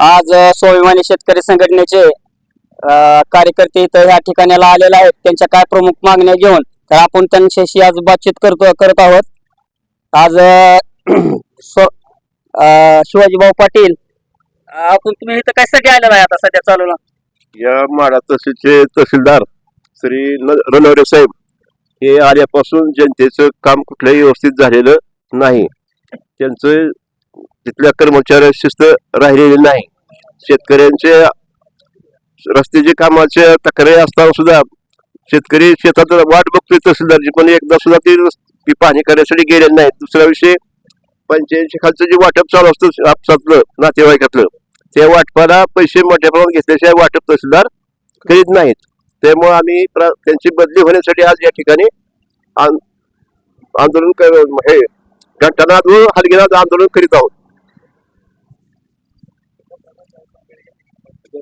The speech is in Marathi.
आज स्वाभिमानी शेतकरी संघटनेचे कार्यकर्ते इथं या ठिकाणाला आलेले आहेत. त्यांच्या काय प्रमुख मागण्या घेऊन तर आपण त्यांच्याशी आज बातचीत करतो करत आहोत. आज शिवाजीभाऊ पाटील आपण तुम्ही इथं कशासाठी आलेला आहे आता सध्या चालू या माडा तहसीलचे तहसीलदार श्री न- रणवरे साहेब हे आल्यापासून जनतेचं काम कुठलंही व्यवस्थित झालेलं नाही. त्यांचं तिथल्या कर्मचारी शिस्त राहिलेली नाही. शेतकऱ्यांचे रस्त्याचे कामाच्या तक्रारी असताना सुद्धा शेतकरी शेतात वाट बघतोय तहसीलदारची पण एकदा सुद्धा ती रस- ती पाणी करण्यासाठी गेले नाही दुसऱ्या विषयी पंच्याऐंशी खालचं जे वाटप चालू असतं आपसातलं नातेवाईकातलं त्या वाटपाला पैसे मोठ्या प्रमाणात घेतल्याशिवाय वाटप तहसीलदार करीत नाहीत. त्यामुळे आम्ही त्यांची बदली होण्यासाठी आज या ठिकाणी आंदोलन कर- हे घंटानाद व हलगीनाथ आंदोलन करीत आहोत. I'm going to get